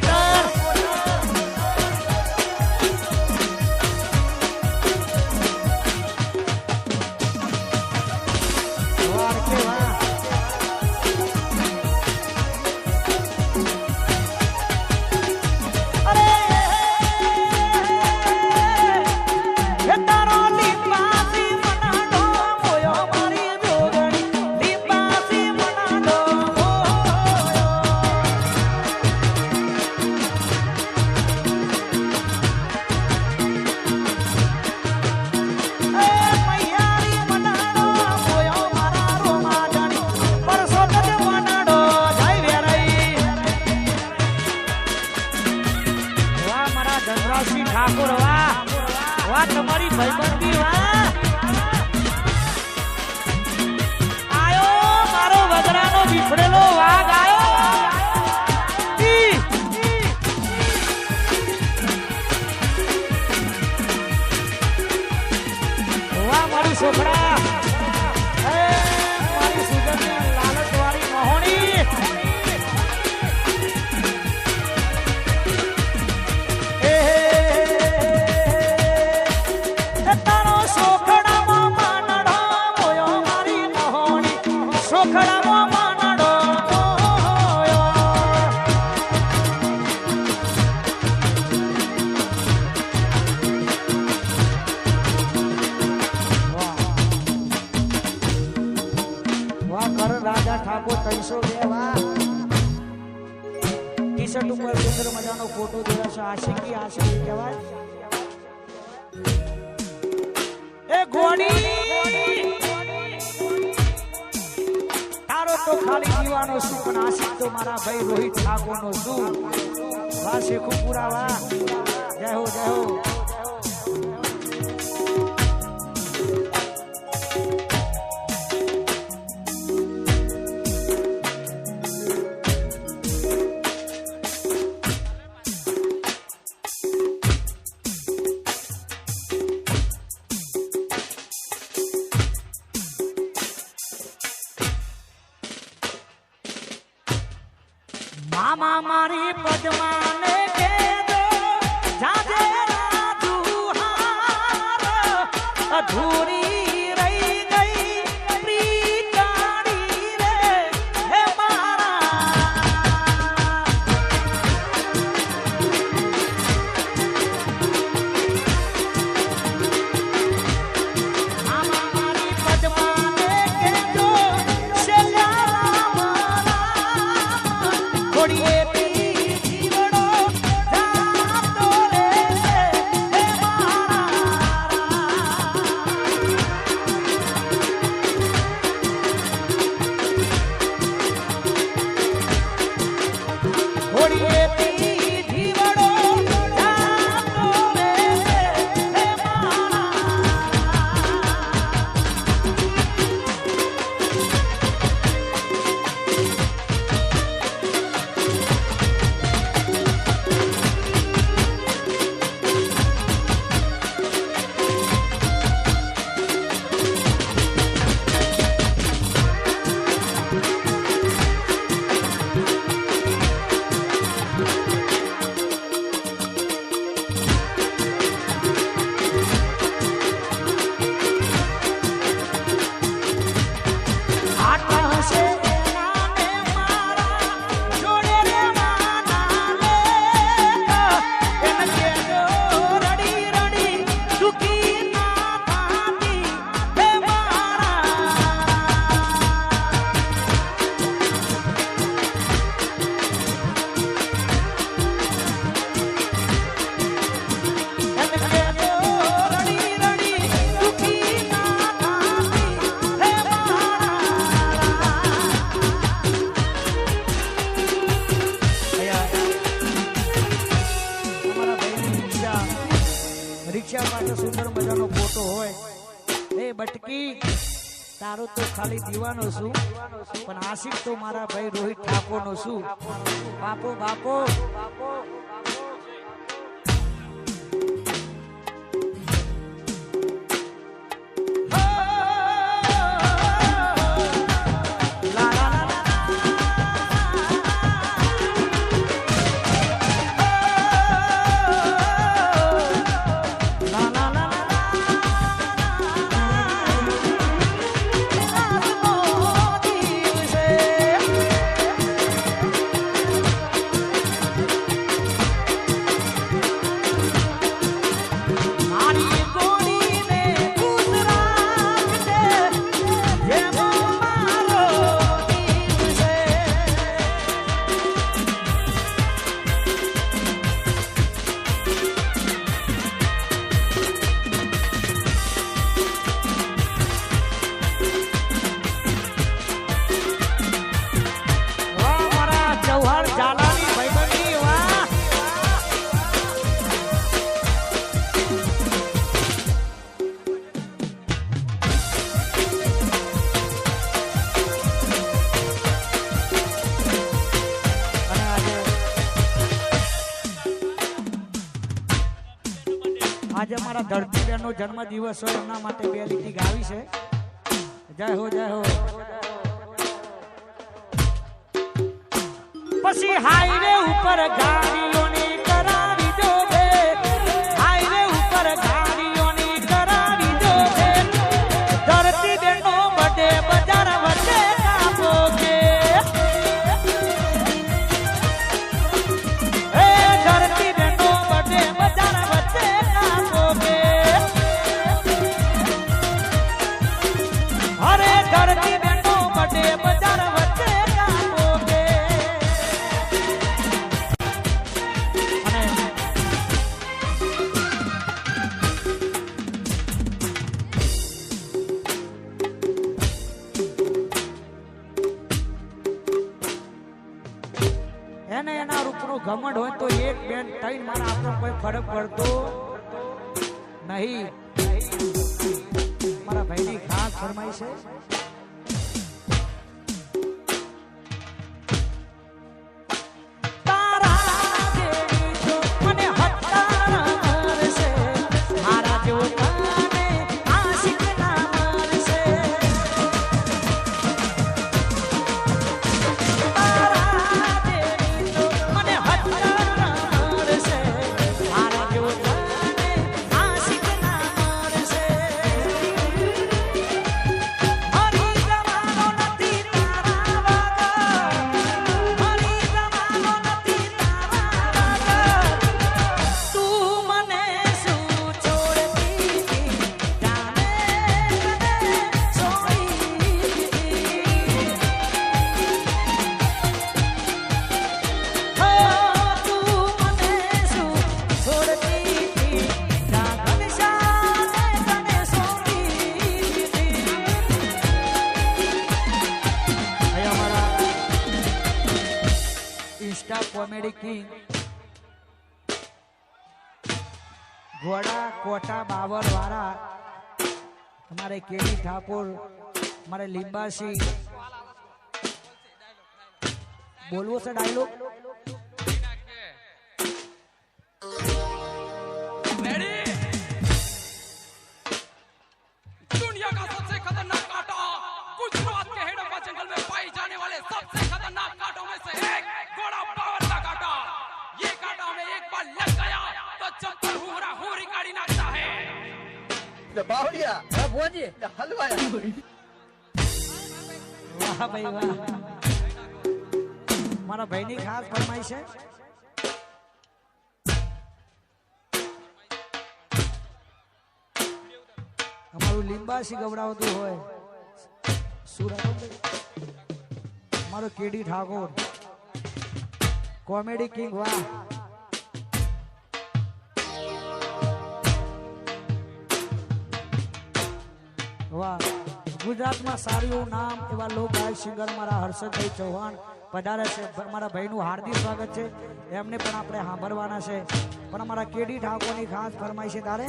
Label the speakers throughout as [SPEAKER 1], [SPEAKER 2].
[SPEAKER 1] time. તમારી ભાઈબંધી વાહ T ઉપર સુંદર મજાનો ફોટો જોડાશે આશિકી આશિકી કહેવાય. એ ગોણી! તારો તો ખાલી જીવાનો શું પણ આશિક તો મારા ભાઈ રોહિત ઠાકોર નો શું વાસે ખૂબ પુરાવા જય હો જય હો. মধুরী તારો તો ખાલી દીવાનો છું. પણ આશિક તો મારા ભાઈ રોહિત ઠાકોર નો છું. બાપો બાપો. લા, જન્મ દિવસ હોય એમના માટે બે લીટી ગાવી છે. જય હો જય હો. પછી હાઈવે ઉપર ગાડીઓની બેન મારા આપણો કોઈ ફરક પડતો નહીં. મારા ભાઈની ખાસ ફરમાઈ છે. કોટા બાવર વાળા અમારે કેડી ઠાકોર અમારે લીંબાસી. બોલવો છે ડાયલોગ? મારા ભાઈ ની ખાસ ફરમાઈશ છે. અમારું લીંબાસી ગવડાવતું હોય. સુરત. મારો કેડી ઠાકોર. કોમેડી કિંગ વાહ. ગુજરાતમાં સારું એવું નામ એવા લોક ગાયક સિંગર મારા હર્ષદભાઈ ચૌહાણ, પધારે છે. મારા ભાઈનું હાર્દિક સ્વાગત છે. એમને પણ આપણે સાંભળવાના છે. પણ અમારા કેડી ઠાકોરની ખાસ ફરમાઈ છે. તારે?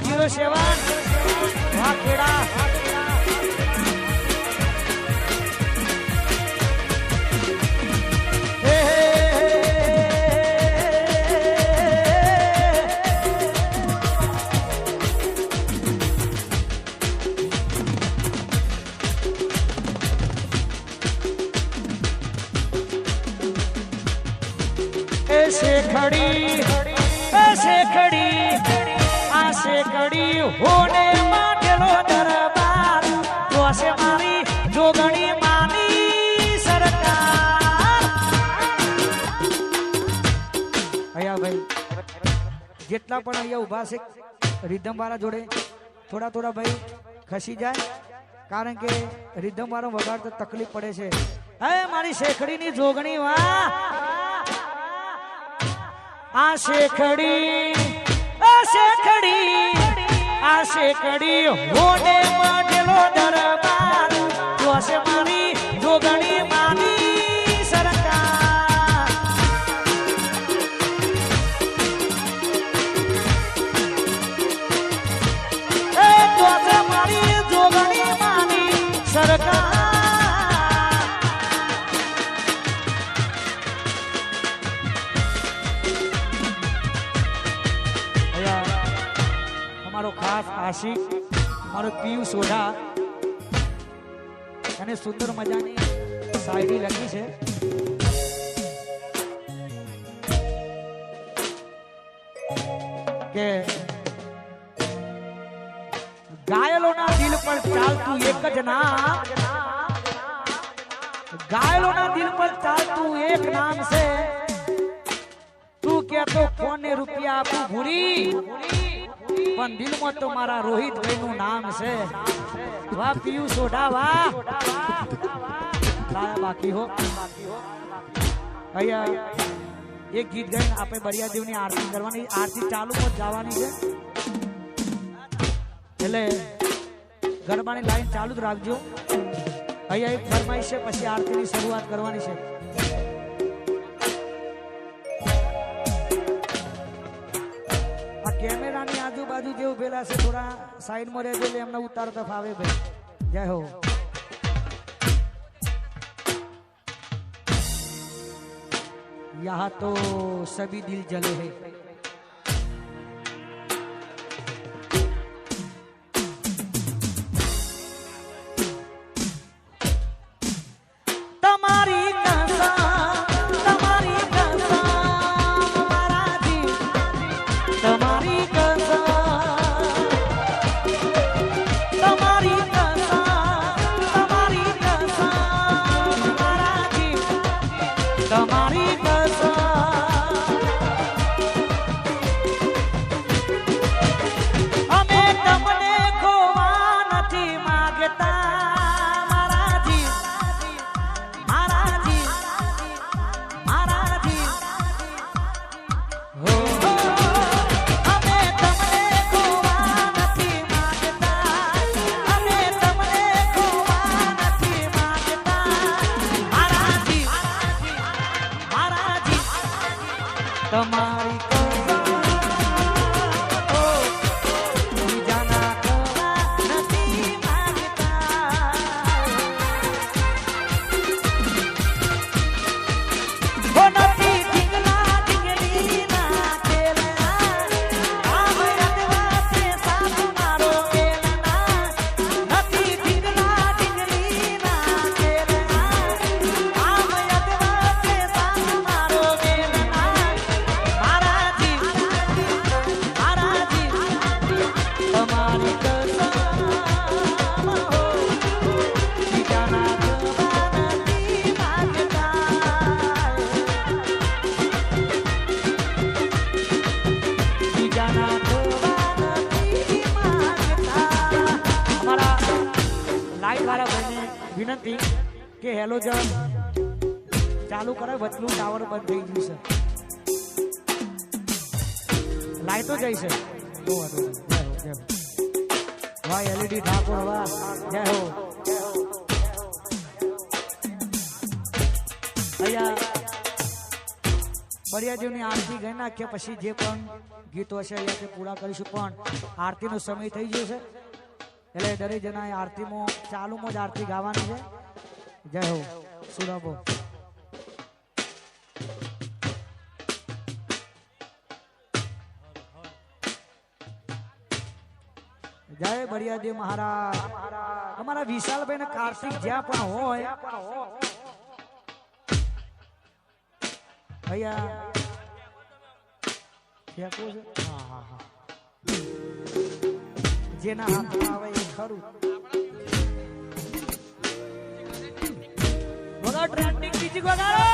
[SPEAKER 1] જીરો જીરો સેવન વાહ પણ અહીંયા ઊભા છે. રિધમ વાળા જોડે થોડા થોડા ભાઈ ખસી જાય, કારણ કે રિધમ વાળો વગાડતો તકલીફ પડે છે. હે મારી શેખડીની જોગણી, વાહ! આ શેખડી આ શેખડી આ શેખડી હોને માંડેલો દરબાર. જોશે મારી જોગણી માની ખાસ આશિક મારો પીવ સોઢા. અને સુંદર મજાની શાયરી લખી છે. કે ગાયલોના દિલ પર ચાલતું એક જ નામ. ગાયલોના દિલ પર ચાલતું એક નામ છે. તું કે તો કોને રૂપિયા આપું ભૂરી? પણ દિલમાં તો મારા રોહિતભાઈ નું નામ છે. વાહ પીયુ સોડા વાહ. બાકી હો. અહીંયા એક ગીત ગાઈને આપણે બરિયાદેવની આરતી કરવાની, આરતી ચાલુ પર જવાની છે. એટલે ગરબાની લાઈન ચાલુ જ રાખજો. અહીંયા એક ફરમાઈશ છે, પછી આરતીની શરૂઆત કરવાની છે. ભાઈ ઉભેલા છે, થોડા સાઈડમાં રહેજો એટલે એમને ઉતારતા ફાવે ભાઈ. જય હો. યહાં તો સભી દિલ જલે હૈ. કે જણ ચાલુ કરે, વચનું ટાવર બંધ થઈ ગયું છે. લાઈટો જઈ છે. વાહ એલઈડી ઠાકોર, વાહ, જય હો. અહીંયા બળિયાજીની આરતી ગઈ નાખીએ, પછી જે પણ ગીતો હશે અહીંયાથી પૂરા કરીશું, પણ આરતીનો સમય થઈ ગયો છે. એટલે દરેક જણાએ આરતીમાં, ચાલુમાં જ આરતી ગાવાની છે. જય હો સુરાબો જય બળિયાજી મહારાજ. અમારા વિશાલભાઈ ને કાર્તિક જ્યાં પણ હોય, અહીંયા. છે? જેના હાથમાં આવે એ ખરું. ટ્રેન્ડિંગ મ્યુઝિક વગાડો